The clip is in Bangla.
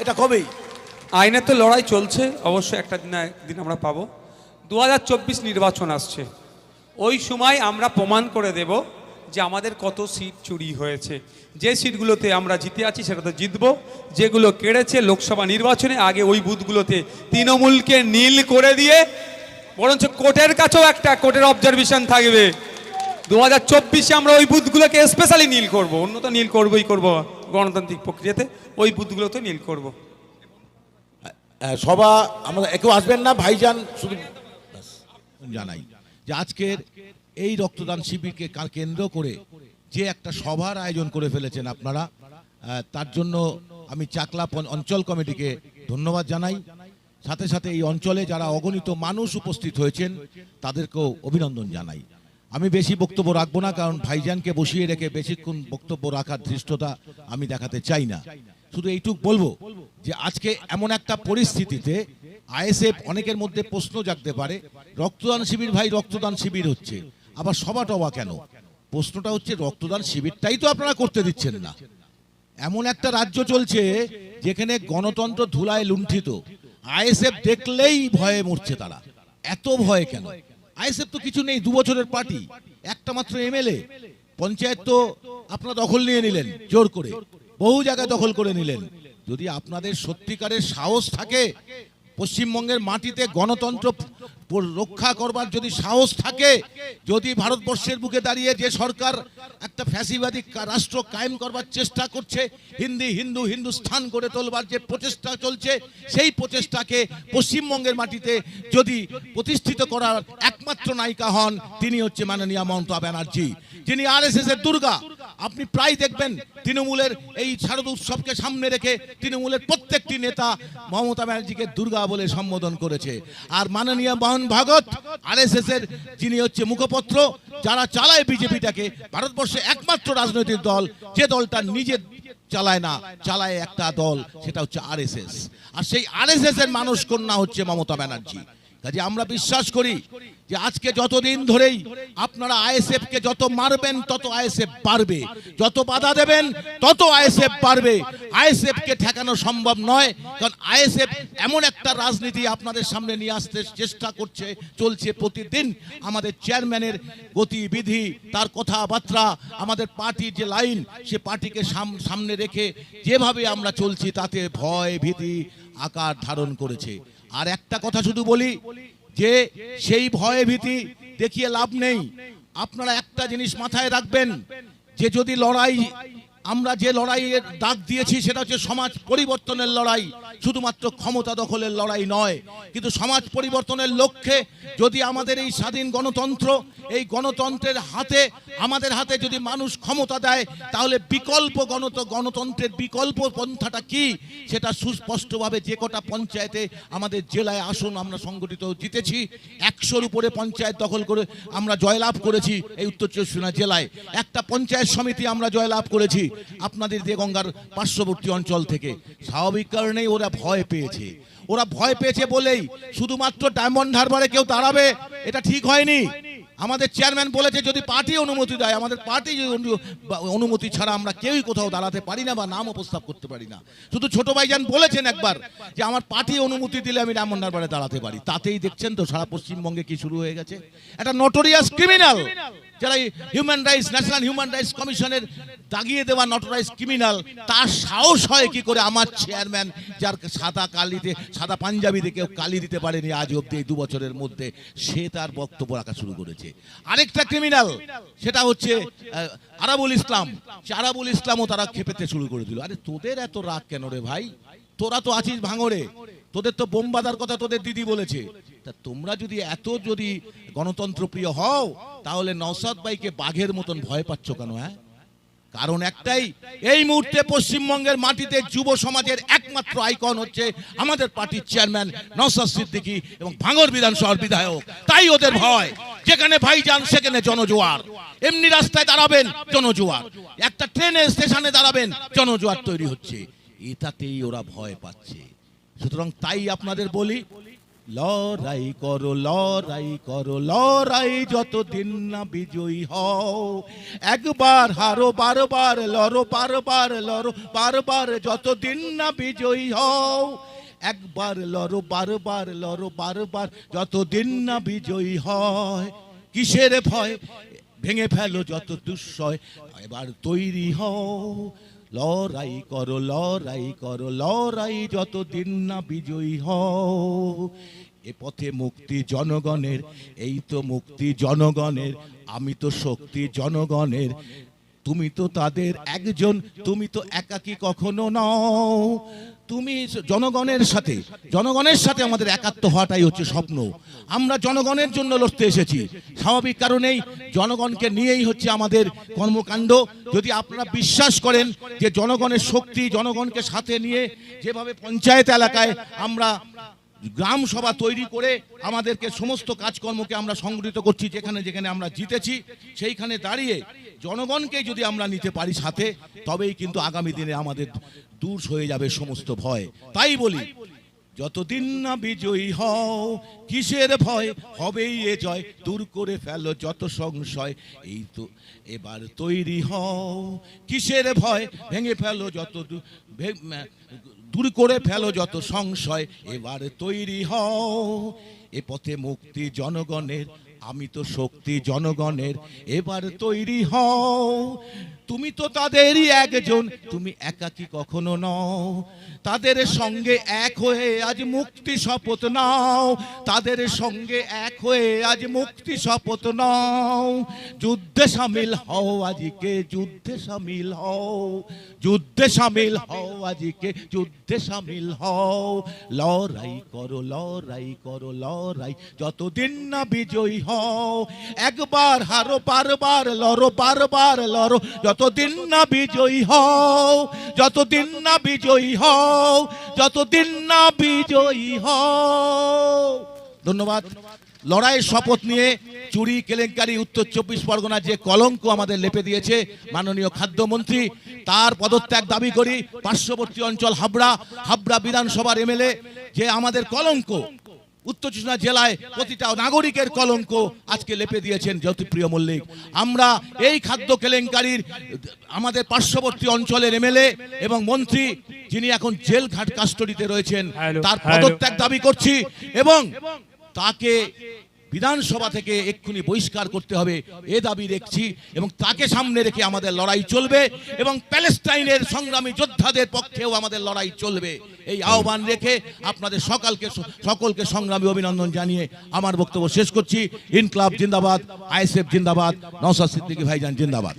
এটা কবেই? আইনের তো লড়াই চলছে অবশ্যই একটা দিন না একদিন আমরা পাবো। দু হাজার চব্বিশ নির্বাচন আসছে। ওই সময় আমরা প্রমাণ করে দেব যে আমাদের কত সিট চুরি হয়েছে। যে সিটগুলোতে আমরা জিতে আছি সেটাতে জিতবো। যেগুলো কেড়েছে লোকসভা নির্বাচনে, আগে ওই বুথগুলোতে তৃণমূলকে নীল করে দিয়ে, বরঞ্চ কোর্টের কাছেও একটা কোর্টের অবজারভেশন থাকবে। দু হাজার আমরা ওই বুথগুলোকে স্পেশালি নীল করব। অন্য তো নীল করবই করব। গণতান্ত্রিক প্রক্রিয়াতে ওই বুথগুলোতে নীল করব। সভা, আমরা কেউ আসবেন না, ভাইজান শুধু জানাই। যে আজকের এই রক্তদান শিবিরকে কেন্দ্র করে যে একটা সভার আয়োজন করে ফেলেছেন আপনারা তার জন্য আমি চাকলা অঞ্চল কমিটিকে ধন্যবাদ জানাই। সাথে সাথে এই অঞ্চলে যারা অগণিত মানুষ উপস্থিত হয়েছেন, তাদেরকেও অভিনন্দন জানাই। আমি বেশি বক্তব্য রাখব না, কারণ ভাইজানকে বসিয়ে রেখে বেশিক্ষণ বক্তব্য রাখার ধৃষ্টতা আমি দেখাতে চাই না। শুধু এইটুক বলব যে আজকে এমন একটা পরিস্থিতিতে আইএসএফ অনেকের মধ্যে প্রশ্ন জাগতে পারে, রক্তদান শিবির ভাই রক্তদান শিবির হচ্ছে, আবার সবা টবা কেন? প্রশ্নটা হচ্ছে রক্তদান শিবিরটাই তো আপনারা করতে দিচ্ছেন না। এমন একটা রাজ্য চলছে যেখানে গণতন্ত্র ধুলায় লুণ্ঠিত, আইএসএফ দেখলেই ভয়ে মরছে তারা। এত ভয় কেন? আইএসএফ তো কিছু নেই, দু বছরের পার্টি। একটা মাত্র এমএলএ পঞ্চায়েত তো আপনার দখল নিয়ে নিলেন, জোর করে। বহু জায়গায় দখল করে নিলেন। যদি আপনাদের সত্যিকারের সাহস থাকে পশ্চিমবঙ্গের মাটিতে গণতন্ত্র রক্ষা করবার যদি সাহস থাকে, যদি ভারতবর্ষের বুকে দাঁড়িয়ে যে সরকার একটা ফ্যাসিবাদী রাষ্ট্র কায়েম করবার চেষ্টা করছে, হিন্দি, হিন্দু, হিন্দুস্থান গড়ে তোলবার যে প্রচেষ্টা চলছে, সেই প্রচেষ্টাকে পশ্চিমবঙ্গের মাটিতে যদি প্রতিষ্ঠিত করার একমাত্র নায়িকা হন, তিনি হচ্ছে মাননীয় মমতা ব্যানার্জি। যিনি আর এস এর দুর্গা আপনি প্রায় দেখবেন তৃণমূলের এই শারদ উৎসবকে সামনে রেখে তৃণমূলের প্রত্যেকটি নেতা মমতা ব্যানার্জিকে দুর্গা বলে সম্বোধন করেছে। আর মাননীয় মোহন ভাগত আরএসএস এর যিনি হচ্ছে মুখপত্র, যারা চালায় বিজেপিটাকে, ভারতবর্ষে একমাত্র রাজনৈতিক দল, যে দলটা নিজে চালায় না, চালায় একটা দল, সেটা হচ্ছে আরএসএস। আর সেই আরএসএস এর মানুষ কন্যা হচ্ছে মমতা ব্যানার্জি। কাজে আমরা বিশ্বাস করি যে আজকে যতদিন ধরেই আপনারা আইএসএফ কে যত মারবেন, তত আইএসএফ পারবে যত বাধা দেবেন, তত আইএসএফ পারবে আইএসএফ কে ঠেকানো সম্ভব নয়, কারণ আইএসএফ এমন একটা রাজনীতি আপনাদের সামনে নিয়ে আসতে চেষ্টা করছে, চলছে প্রতিদিন। আমাদের চেয়ারম্যানের গতিবিধি, তার কথাবার্তা, আমাদের পার্টির যে লাইন, সে পার্টিকে সাম- সামনে রেখে যেভাবে আমরা চলছি, তাতে ভয় ভীতি আকার ধারণ করেছে। আর একটা কথা শুধু বলি যে সেই ভয়ে ভীতি দেখিয়ে লাভ নেই। আপনারা একটা জিনিস মাথায় রাখবেন, যে যদি লড়াই আমরা যে লড়াইয়ের ডাক দিয়েছি, সেটা হচ্ছে সমাজ পরিবর্তনের লড়াই। শুধুমাত্র ক্ষমতা দখলের লড়াই নয়, কিন্তু সমাজ পরিবর্তনের লক্ষ্যে যদি আমাদের এই স্বাধীন গণতন্ত্র, এই গণতন্ত্রের হাতে, আমাদের হাতে যদি মানুষ ক্ষমতা দেয়, তাহলে বিকল্প গণত, গণতন্ত্রের বিকল্প পন্থাটা কি? সেটা সুস্পষ্টভাবে যে কটা পঞ্চায়েতে আমাদের জেলায় আসন আমরা সংগঠিত জিতেছি, একশোর উপরে পঞ্চায়েত দখল করে আমরা জয়লাভ করেছি এই উত্তর চব্বিশ জেলায়। একটা পঞ্চায়েত সমিতি আমরা জয়লাভ করেছি আপনাদের দেগঙ্গার পার্শ্ববর্তী অঞ্চল থেকে। স্বাভাবিক কারণেই ওরা ভয় পেয়েছে। ওরা ভয় পেয়েছে বলেই শুধুমাত্র ডায়মন্ড হারবারে কেউ দাঁড়াবে, এটা ঠিক হয়নি। আমাদের চেয়ারম্যান বলেছে, যদি পার্টি অনুমতি দেয়, আমাদের পার্টি অনুমতি ছাড়া আমরা কেউই কোথাও দাঁড়াতে পারি না বা নাম উপস্থাপ করতে পারি না। শুধু ছোট ভাইজান বলেছেন একবার যে, আমার পার্টি অনুমতি দিলে আমি ডায়মন্ড হারবারে দাঁড়াতে পারি। তাতেই দেখছেন তো সারা পশ্চিমবঙ্গে কি শুরু হয়ে গেছে। একটা নোটোরিয়াস ক্রিমিনাল যারা human rights national human rights কমিশনের দাগিয়ে দেওয়া নটোরাইজ ক্রিমিনাল তার সাহস হয় কি করে আমার চেয়ারম্যান যার সাদা কালিতে, সাদা পাঞ্জাবিতে কেউ কালি দিতে পারেনি আজ অব্দি এই দু বছরের মধ্যে, সে তার বক্তব্য রাখা শুরু করেছে। আরেকটা ক্রিমিনাল সেটা হচ্ছে আরাবুল ইসলাম। সে আরাবুল ইসলামও তারা খেপেতে শুরু করে দিল। আরে তোদের এত রাগ কেন রে ভাই? তোরা তো আছিস ভাঙড়ে। তোদের তো বোম বাঁধার কথা তোদের দিদি বলেছে। তা তোমরা যদি এত যদি গণতন্ত্র প্রিয় হও, তাহলে নওসাদ ভাইকে বাঘের মতন ভয় পাচ্ছ কেন হ্যাঁ? কারণ একটাই, এই মুহূর্তে পশ্চিমবঙ্গের মাটিতে যুব সমাজের একমাত্র আইকন হচ্ছে আমাদের পার্টির চেয়ারম্যান নওসাদ সিদ্দিকী এবং ভাঙর বিধানসভার বিধায়ক। তাই ওদের ভয়, যেখানে ভাইজান, সেখানে জনজোয়ার। এমনি রাস্তায় দাঁড়াবেন, জনজোয়ার। একটা ট্রেনের স্টেশনে দাঁড়াবেন, জনজোয়ার তৈরি হচ্ছে। এটাতেই ওরা ভয় পাচ্ছে। সুতরাং তাই আপনাদের বলি লড়াই করো লড়াই করো, লড়াই যতদিন না বিজয়ী হও। একবার হারো, বারবার লড়ো বারবার লড়ো, বারবার যতদিন না বিজয়ী হও। একবার লড়ো, বারবার লড়ো, বারবার যতদিন না বিজয়ী হয়। কিসের ভয়? ভেঙে ফেলো যত দুঃসয় এবার তৈরি হও। লড়াই করো লড়াই করো, লড়াই যতদিন না বিজয়ী হও। এ পথে মুক্তি জনগণের, এই তো মুক্তি জনগণের, আমি তো শক্তি জনগণের। তুমি তো তাদের একজন, তুমি তো একাকী কখনো নও। তুমি জনগণের সাথে জনগণের সাথে আমাদের একাত্ম হওয়াটাই হচ্ছে স্বপ্ন। আমরা জনগণের জন্য লড়তে এসেছি। স্বাভাবিক কারণেই জনগণকে নিয়েই হচ্ছে আমাদের কর্মকাণ্ড। যদি আপনারা বিশ্বাস করেন যে জনগণের শক্তি, জনগণকে সাথে নিয়ে যেভাবে পঞ্চায়েত এলাকায় আমরা গ্রাম সভা তৈরি করে আমাদেরকে সমস্ত কাজকর্মকে আমরা সংগঠিত করছি, যেখানে যেখানে আমরা জিতেছি, সেইখানে দাঁড়িয়ে জনগণকে যদি আমরা নিতে পারি সাথে, তবেই কিন্তু আগামী দিনে আমাদের দূর হয়ে যাবে সমস্ত ভয়। তাই বলি, যতদিন না বিজয়ী হও, কিসের ভয়? হবেই এ জয়, দূর করে ফেলো যত সংশয়। এই তো এবার তৈরি হও, কিসের ভয়? ভেঙে ফেলো যত দূর করে ফেলো যত সংশয়। এবার তৈরি হও, এ পথে মুক্তি জনগণের আমি তো শক্তি জনগণের এবার তৈরি হও। তুমি তো তাদেরই একজন, তুমি একাকী কখনো নও? তাদের সঙ্গে এক হয়ে আজ মুক্তি শপথ নাও। তাদের সঙ্গে এক হয়ে আজ মুক্তি শপথ নাও। যুদ্ধে সামিল হও আজকে, যুদ্ধে সামিল হও। যুদ্ধে সামিল হও আজকে, যুদ্ধে সামিল হও। লড়াই করো লড়াই করো, লড়াই। যতদিন না বিজয়ী হও একবার হারো, বারবার লড়ো বারবার লড়ো। যতদিন না বিজয়ী হও, যতদিন না বিজয়ী হও, যতদিন না বিজয়ী হও। ধন্যবাদ। লড়াইয়ের শপথ নিয়ে চুরি, কেলেঙ্কারি, উত্তর চব্বিশ পরগনা যে কলঙ্ক আমাদের লেপে দিয়েছে মাননীয় খাদ্যমন্ত্রী, তার পদত্যাগ দাবি করি পার্শ্ববর্তী অঞ্চল হাবড়া হাবড়া বিধানসভার এমএলএ যে আমাদের কলঙ্ক উত্তর চব্বিশ জেলায় প্রতিটা নাগরিকের কলঙ্ক আজকে লেপে দিয়েছেন জ্যোতিপ্রিয় মল্লিক। আমরা এই খাদ্য কেলেঙ্কারির আমাদের পার্শ্ববর্তী অঞ্চলের এমএলএ এবং মন্ত্রী যিনি এখন জেল ঘাট কাস্টডিতে রয়েছেন তার পদত্যাগ দাবি করছি এবং তাকে বিধানসভা থেকে এক্ষুনি বহিষ্কার করতে হবে, এ দাবি দেখছি এবং তাকে সামনে রেখে আমাদের লড়াই চলবে এবং প্যালেস্টাইনের সংগ্রামী যোদ্ধাদের পক্ষেও আমাদের লড়াই চলবে। এই আহ্বান রেখে আপনাদের সকালকে সকলকে সংগ্রামী অভিনন্দন জানিয়ে আমার বক্তব্য শেষ করছি। ইনক্লাব জিন্দাবাদ, আইএসএফ জিন্দাবাদ নওসাদ সিদ্দিকী ভাইজান জিন্দাবাদ।